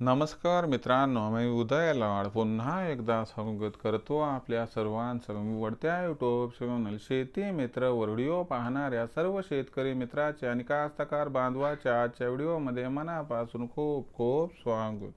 नमस्कार मित्रांनो मी उदय लाड. पुन्हा एकदा स्वागत करतो आपल्या सर्वांचं. वडत्या युट्यूब चॅनल शेती मित्र व्हिडिओ पाहणाऱ्या सर्व शेतकरी मित्राचे आणि कास्तकार बांधवाच्या आजच्या व्हिडिओमध्ये मनापासून खूप खूप स्वागत.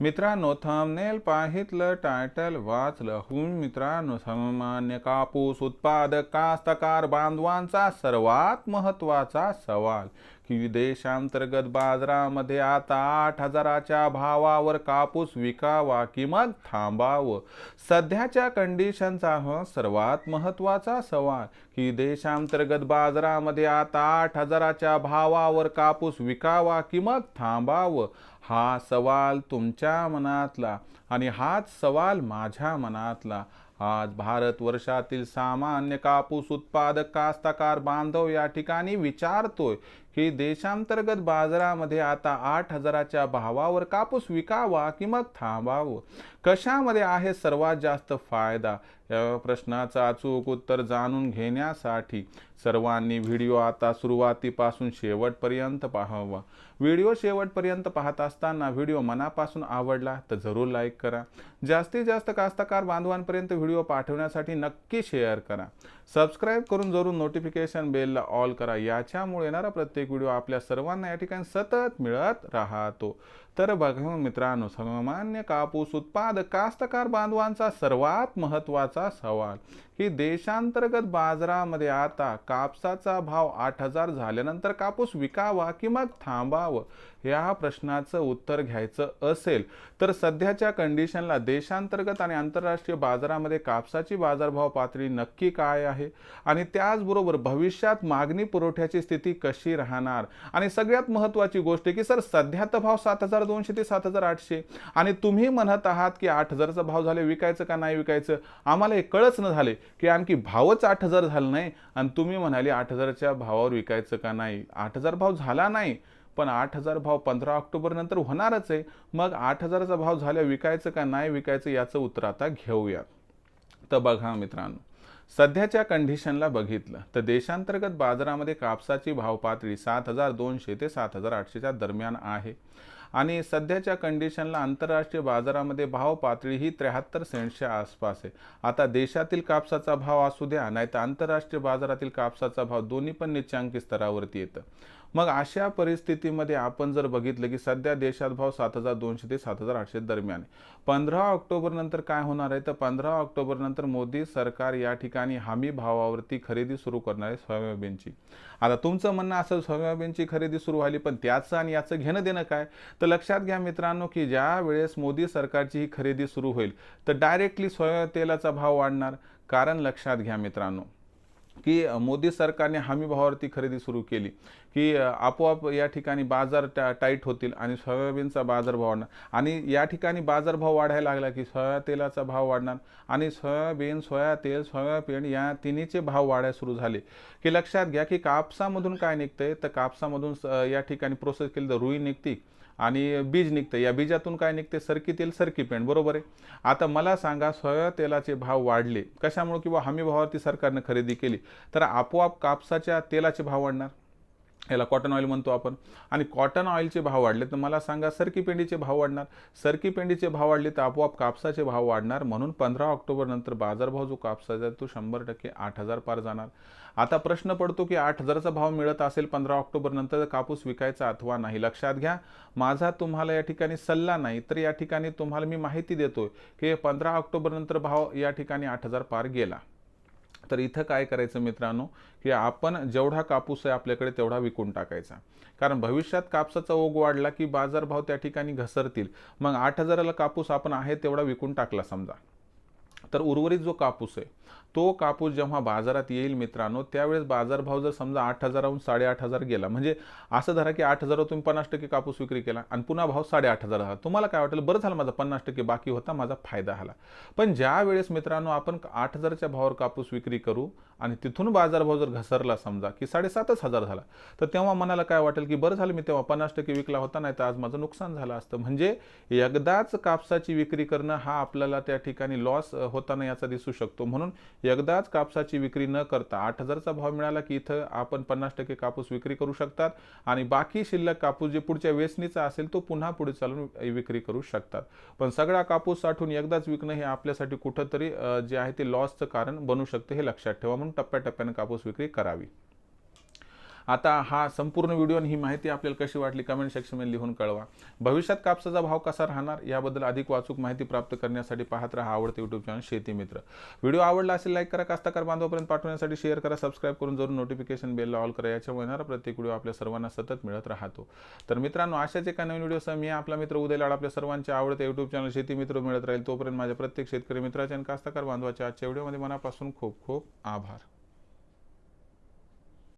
मित्रांनो थंबनेल पाहितलं टायटल वाचलं. हुन मित्रांनो सामान्य कापूस उत्पादक कास्तकार बांधवांचा सर्वात महत्त्वाचा सवाल. की देशांतर्गत बाजारामध्ये आता आठ हजाराच्या भावावर कापूस विकावा की मग थांबावं. सध्याच्या कंडिशनचा हा सर्वात महत्त्वाचा सवाल की देशांतर्गत बाजारामध्ये आता आठ हजाराच्या भावावर कापूस विकावा की मग थांबावं? हा सवाल तुमच्या मनातला आणि हाच सवाल माझ्या मनातला. आज भारत वर्षातील सामान्य कापूस उत्पादक कास्तकार बांधव या ठिकाणी विचारतोय की देशांतर्गत बाजारामध्ये आता आठ हजाराच्या भावावर कापूस विकावा की मग थांबावं? कशामध्ये आहे सर्वात जास्त फायदा? या प्रश्नाचं अचूक उत्तर जाणून घेण्यासाठी सर्वांनी व्हिडिओ आता सुरुवातीपासून शेवटपर्यंत पाहावा. व्हिडिओ शेवटपर्यंत पाहत असताना व्हिडिओ मनापासून आवडला तर जरूर लाईक करा. जास्तीत जास्त कास्तकार बांधवांपर्यंत व्हिडिओ पाठवण्यासाठी नक्की शेअर करा. सबस्क्राईब करून जरूर नोटिफिकेशन बेलला ऑल करा. याच्यामुळे येणारा प्रत्येक व्हिडिओ आपल्या सर्वांना या ठिकाणी सतत मिळत राहतो. तर बघा हो मित्रांनो सामान्य कापूस उत्पादक कास्तकार बांधवांचा सर्वात महत्त्वाचा सवाल की देशांतर्गत बाजारामध्ये आता कापसाचा भाव आठ हजार झाल्यानंतर कापूस विकावा की मग थांबावं? या प्रश्नाचं उत्तर घ्यायचं असेल तर सध्याच्या कंडिशनला देशांतर्गत आणि आंतरराष्ट्रीय बाजारामध्ये कापसाची बाजारभाव पातळी नक्की काय आहे? आणि त्याचबरोबर भविष्यात मागणी पुरवठ्याची स्थिती कशी राहणार? आणि सगळ्यात महत्त्वाची गोष्ट की सर सध्या तर भाव सात हजार दोनशे ते सात हजार आठशे. आणि तुम्ही म्हणत आहात की आठ हजारचा भाव झाले विकायचं का नाही विकायचं? आम्हाला हे कळच न झाले की आणखी भावच आठ हजार झालं नाही. आणि तुम्ही म्हणाले आठ हजारच्या भावावर विकायचं का नाही? आठ हजार भाव झाला नाही. पण आठ हजार भाव पंधरा ऑक्टोबर नंतर होणारच आहे. मग आठ हजाराचा भाव झाल्या विकायचं का नाही विकायचं याचं उत्तर आता घेऊया. तर बघा मित्रांनो सध्याच्या कंडिशनला बघितलं तर देशांतर्गत बाजारामध्ये कापसाची भाव पातळी सात हजार दोनशे ते सात हजार आठशेच्या दरम्यान आहे. आणि सध्याच्या कंडिशनला आंतरराष्ट्रीय बाजारामध्ये भाव पातळी ही त्र्याहत्तर सेंटच्या आसपास आहे. आता देशातील कापसाचा भाव असू द्या नाही तर आंतरराष्ट्रीय बाजारातील कापसाचा भाव दोन्ही पण निच्चांकी स्तरावरती येतं. मग अशा परिस्थितीमध्ये आपण जर बघितलं की सध्या देशात भाव सात हजार दोनशे ते सात हजार आठशे दरम्यान पंधरा ऑक्टोबर नंतर काय होणार आहे? तर पंधरा ऑक्टोबर नंतर मोदी सरकार या ठिकाणी हमी भावावरती खरेदी सुरू करणार आहे सोयाबीनची. आता तुमचं म्हणणं असं सोयाबीनची खरेदी सुरू झाली पण त्याचं आणि याचं घेणं देणं काय? तर लक्षात घ्या मित्रांनो की ज्या वेळेस मोदी सरकारची ही खरेदी सुरू होईल तर डायरेक्टली सोया तेलाचा भाव वाढणार. कारण लक्षात घ्या मित्रांनो की मोदी सरकारने हमी भावावरती खरेदी सुरू केली की आपोआप या ठिकाणी बाजार टा टाईट होतील आणि सोयाबीनचा बाजारभाव वाढणार. आणि या ठिकाणी बाजारभाव वाढायला लागला की सोया तेलाचा भाव वाढणार आणि सोयाबीन सोया तेल सोयाबीन या तिन्हीचे भाव वाढायला सुरू झाले. की लक्षात घ्या की कापसामधून काय निघतंय? तर कापसामधून या ठिकाणी प्रोसेस केली तर रुई निघती. आणि बीज निघतं. या बीजातून काय निघते? सरकी तेल सरकी पेंट बरोबर आहे? आता मला सांगा सोया तेलाचे भाव वाढले. कशामुळे? किंवा हमी भावावरती सरकारनं खरेदी केली. तर आपोआप कापसाच्या तेलाचे भाव वाढणार? याला कॉटन ऑइल म्हणतो आपण. आणि कॉटन ऑइलचे भाव वाढले तर मला सांगा सरकी पेंडीचे भाव वाढणार? सरकी पेंडीचे भाव वाढले तर आपोआप कापसाचे भाव वाढणार? म्हणून पंधरा ऑक्टोबर नंतर बाजारभाव जो कापसाचा तो शंभर टक्के आठ हजार पार जाणार. आता प्रश्न पडतो की आठ हजारचा भाव मिळत असेल पंधरा ऑक्टोबर नंतर कापूस विकायचा अथवा नाही? लक्षात घ्या माझा तुम्हाला या ठिकाणी सल्ला नाही तर या ठिकाणी तुम्हाला मी माहिती देतोय की पंधरा ऑक्टोबर नंतर भाव या ठिकाणी आठ हजार पार गेला. तर इथं काय करायचं मित्रांनो की आपण जेवढा कापूस आहे आपल्याकडे तेवढा विकून टाकायचा. कारण भविष्यात कापसाचा ओघ वाढला की बाजारभाव त्या ठिकाणी घसरतील. मग आठ हजाराला कापूस आपण आहे तेवढा विकून टाकला समजा. तर उर्वरित जो कापूस आहे तो कापूस जेव्हा बाजारात येईल मित्रांनो त्यावेळेस बाजारभाव जर समजा आठ हजाराहून साडेआठ हजार गेला म्हणजे असं धरा की आठ हजारावर तुम्ही पन्नास टक्के कापूस विक्री केला आणि पुन्हा भाव साडेआठ हजार झाला. तुम्हाला काय वाटेल? बरं झालं माझा पन्नास टक्के बाकी होता माझा फायदा झाला. पण ज्या वेळेस मित्रांनो आपण आठ हजारच्या भावावर कापूस विक्री करू आणि तिथून बाजारभाव जर घसरला समजा की साडेसातच हजार झाला तर तेव्हा मनाला काय वाटेल की बरं झालं मी तेव्हा पन्नास टक्के विकला होता नाही तर आज माझं नुकसान झालं असतं. म्हणजे एकदाच कापसाची विक्री करणं हा आपल्याला त्या ठिकाणी लॉस होत होताना याचा दिसू शकतो. म्हणून एकदाच कापसाची विक्री न करता आठ हजारचा भाव मिळाला की इथं आपण पन्नास टक्के कापूस विक्री करू शकतात आणि बाकी शिल्लक कापूस जे पुढच्या वेचणीचा असेल तो पुन्हा पुढे चालून विक्री करू शकतात. पण सगळा कापूस साठवून एकदाच विकणं हे आपल्यासाठी कुठंतरी जे आहे ते लॉसचं कारण बनू शकतं हे लक्षात ठेवा. म्हणून टप्प्याटप्प्याने कापूस विक्री करावी. आता हा संपूर्ण व्हिडिओ आणि ही माहिती आपल्याला कशी वाटली कमेंट सेक्शनमध्ये लिहून कळवा. भविष्यात कापसाचा भाव कसा राहणार याबद्दल अधिक वाचूक माहिती प्राप्त करण्यासाठी पाहत राहा आवडते युट्यूब चॅनल शेती मित्र. व्हिडिओ आवडला असेल लाईक करा कास्ताकार बांधवापर्यंत पाठवण्यासाठी शेअर करा सबस्क्राईब करून जरूर नोटिफिकेशन बेलला ऑल करा. याच्यामुळे येणारा प्रत्येक व्हिडिओ आपल्या सर्वांना सतत मिळत राहतो. तर मित्रांनो अशाच एका नवीन व्हिडिओसह मी आपला मित्र उदय लाड आपल्या सर्वांचे आवडते युट्यूब चॅनल शेती मित्र मिळत राहील. तोपर्यंत माझ्या प्रत्येक शेतकरी मित्राच्या आणि कास्ताकार बांधवाच्या आजच्या व्हिडिओमध्ये मनापासून खूप खूप आभार.